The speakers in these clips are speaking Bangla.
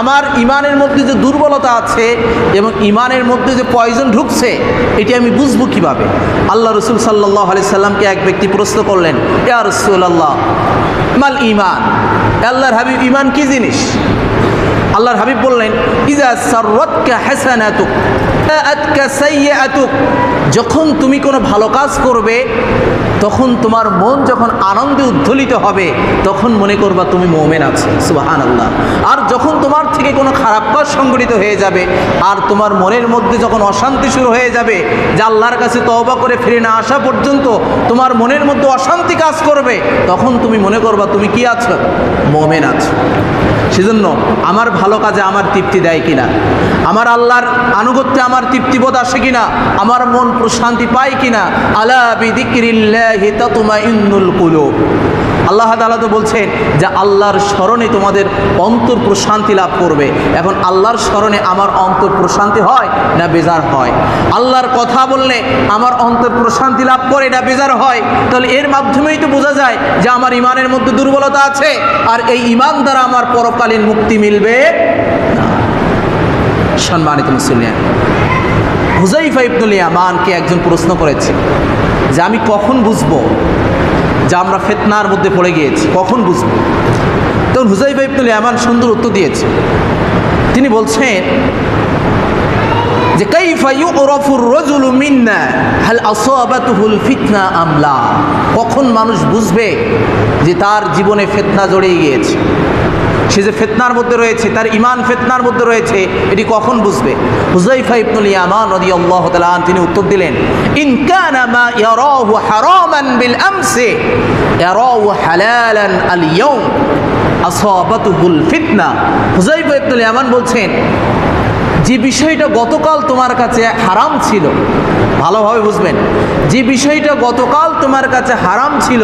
আমার ইমানের মধ্যে যে দুর্বলতা আছে এবং ইমানের মধ্যে যে পয়জন ঢুকছে, এটি আমি বুঝব কীভাবে? আল্লাহ রসুল সাল্লাহ আলি সাল্লামকে এক ব্যক্তি প্রশ্ন করলেন, ইয়া রসুল আল্লাহ মাল ইমান আল্লাহর হাবিব ইমান কি জিনিস? আল্লাহর হাবিব বললেন, ইজা আতকা সাইয়্যাতুক। যখন তুমি কোনো ভালো কাজ করবে, তখন তোমার মন যখন আনন্দে উদ্ধলিত হবে, তখন মনে করবা তুমি মোমেন আছো সুবাহান আল্লাহ আর যখন তোমার থেকে কোনো খারাপ কাজ সংগঠিত হয়ে যাবে, আর তোমার মনের মধ্যে যখন অশান্তি শুরু হয়ে যাবে, যে আল্লাহর কাছে তওবা করে ফিরে না আসা পর্যন্ত তোমার মনের মধ্যে অশান্তি কাজ করবে, তখন তুমি মনে করবা তুমি কি আছো? মোমেন আছো। সেজন্য আমার ভালো কাজে আমার তৃপ্তি দেয় কিনা? আমার আল্লাহর আনুগত্যে আমার তৃপ্তিবোধ আসে কিনা? আমার মন প্রশান্তি পায় কিনা? আলা বিদিক্রিল্লাহি কুলুব। আল্লাহ তালা তো বলছেন যে আল্লাহর স্মরণে তোমাদের অন্তর প্রশান্তি লাভ করবে। এখন আল্লাহর স্মরণে আমার অন্তর প্রশান্তি হয় না বেজার হয়? আল্লাহর কথা বললে আমার অন্তর প্রশান্তি লাভ করে না বেজার হয়? তাহলে এর মাধ্যমেই তো বোঝা যায় যে আমার ইমানের মধ্যে দুর্বলতা আছে। আর এই ইমান দ্বারা আমার পরকালীন মুক্তি মিলবে। সম্মানিত মুসলিয়ান হুজাইফা ইবনুল ইয়ামানকে একজন প্রশ্ন করেছে যে, আমি কখন বুঝব যে আমরা ফেতনার মধ্যে পড়ে গিয়েছি? কখন বুঝব? তখন হুজাইফা ইবনুল ইয়ামান সুন্দর উত্তর দিয়েছে। তিনি বলছেন যে কাইফা ইউরাফুর রাজুলু মিন্না, হাল আসাবাতুহুল ফিতনা আমলা কখন মানুষ বুঝবে যে তার জীবনে ফিতনা জড়িয়ে গিয়েছে? সে যে ফেতনার মধ্যে রয়েছে, তার ইমান ফিতনার মধ্যে রয়েছে, এটি কখন বুঝবে? হুজাইফা ইবনুল ইয়ামান রাদিয়াল্লাহু তাআলা তিনি উত্তর দিলেন, ইন কানা মা ইয়ারাহু হারামান বিল আমসি, ইয়ারাহু হালালান আল ইয়াউম আসাবাতুহুল ফিতনা হুজাইফা ইবনুল ইয়ামান বলছেন যে বিষয়টা গতকাল তোমার কাছে হারাম ছিল, ভালোভাবে বুঝবেন, যে বিষয়টা গতকাল তোমার কাছে হারাম ছিল,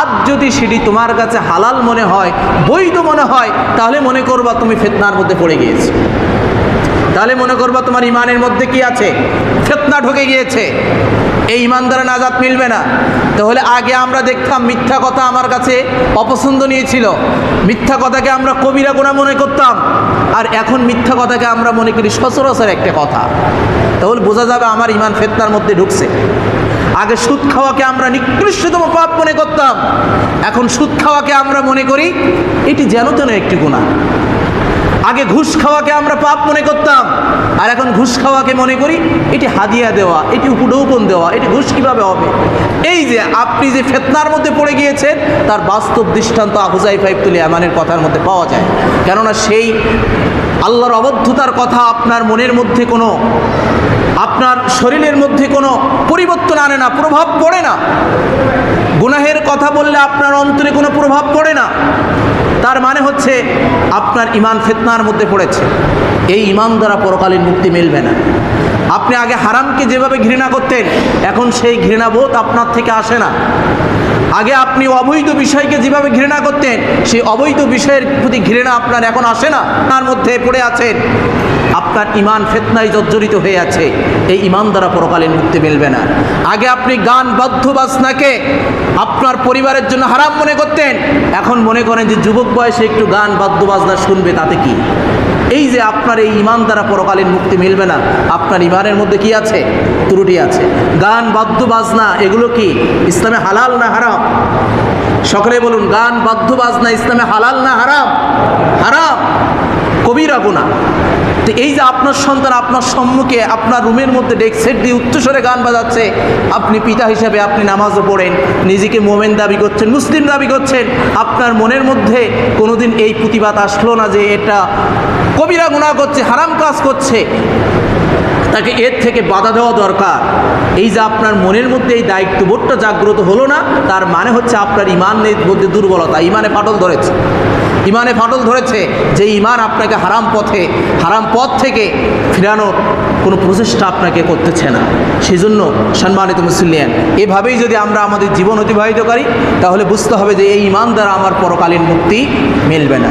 আজ যদি সেটি তোমার কাছে হালাল মনে হয়, বৈধ মনে হয়, তাহলে মনে করবা তুমি ফেতনার মধ্যে পড়ে গিয়েছো। তাহলে মনে করবা তোমার ইমানের মধ্যে কি আছে? ফেতনা ঢুকে গিয়েছে। এই ইমান দ্বারা নাজাত মিলবে না। তাহলে আগে আমরা দেখতাম মিথ্যা কথা আমার কাছে অপছন্দনীয় ছিল। মিথ্যা কথাকে আমরা কবিরা গুণা মনে করতাম। আর এখন মিথ্যা কথাকে আমরা মনে করি সচরাচর একটা কথা। তাহলে বোঝা যাবে আমার ইমান ফেতনার মধ্যে ঢুকছে। আগে সুদ খাওয়াকে আমরা নিকৃষ্টতম পাপ মনে করতাম। এখন সুদ খাওয়াকে আমরা মনে করি এটি যেন তেন একটি গুণা। আগে ঘুষ খাওয়াকে আমরা পাপ মনে করতাম, আর এখন ঘুষ খাওয়াকে মনে করি এটি হাদিয়া দেওয়া, এটি উপডৌকন দেওয়া, এটি ঘুষ কীভাবে হবে? এই যে আপনি যে ফেতনার মধ্যে পড়ে গিয়েছেন, তার বাস্তব দৃষ্টান্ত আহুজাই ফাইফতুল আমানের কথার মধ্যে পাওয়া যায়। কেননা সেই আল্লাহর অবদ্ধতার কথা আপনার মনের মধ্যে কোনো, আপনার শরীরের মধ্যে কোনো পরিবর্তন আনে না, প্রভাব পড়ে না। গুনাহের কথা বললে আপনার অন্তরে কোনো প্রভাব পড়ে না। তার মানে হচ্ছে আপনার ইমান ফেতনার মধ্যে পড়েছে। এই ইমান দ্বারা পরকালীন মুক্তি মিলবে না। আপনি আগে হারামকে যেভাবে ঘৃণা করতেন, এখন সেই ঘৃণাবোধ আপনার থেকে আসে না। আগে আপনি অবৈধ বিষয়কে যেভাবে ঘৃণা করতেন, সেই অবৈধ বিষয়ের প্রতি ঘৃণা আপনার এখন আসে না। তার মধ্যে পড়ে আছেন আপনার ইমান ফেতনায় জর্জরিত হয়ে আছে, এই ইমান দ্বারা পরকালীন মুক্তি মিলবে না। আগে আপনি গান বাদ্য বাজনাকে আপনার পরিবারের জন্য হারাম মনে করতেন, এখন মনে করেন যে যুবক বয়সে একটু গান বাদ্য বাজনা শুনবে, তাতে কি? এই যে আপনার এই ইমান দ্বারা পরকালীন মুক্তি মিলবে না, আপনার ইমানের মধ্যে কি আছে? ত্রুটি আছে। গান বাদ্য বাজনা, এগুলো কি? ইসলামে হালাল না হারাম? সকলে বলুন গান বাদ্য বাজনা ইসলামে হালাল না হারাম? হারাম। কবিরা গুণা তো এই যে আপনার সন্তান আপনার সম্মুখে আপনার রুমের মধ্যে ডেক সেট দিয়ে উচ্চস্বরে গান বাজাচ্ছে, আপনি পিতা হিসাবে আপনি নামাজও পড়েন, নিজেকে মোমেন দাবি করছেন, মুসলিম দাবি করছেন, আপনার মনের মধ্যে কোনোদিন এই প্রতিবাদ আসলো না যে এটা কবিরা গুণা করছে, হারাম কাজ করছে। তাকে এর থেকে বাধা দেওয়া দরকার। এই যে আপনার মনের মধ্যে এই দায়িত্ববোধটা জাগ্রত হলো না, তার মানে হচ্ছে আপনার ইমানের মধ্যে দুর্বলতা। ইমানে ফাটল ধরেছে। ইমানে ফাটল ধরেছে যে ইমান আপনাকে হারাম পথে, হারাম পথ থেকে ফিরানোর কোনো প্রচেষ্টা আপনাকে করতেছে না। সেজন্য সম্মানিত মুসলিয়ান এভাবেই যদি আমরা আমাদের জীবন অতিবাহিত করি, তাহলে বুঝতে হবে যে এই ইমান দ্বারা আমার পরকালীন মুক্তি মিলবে না।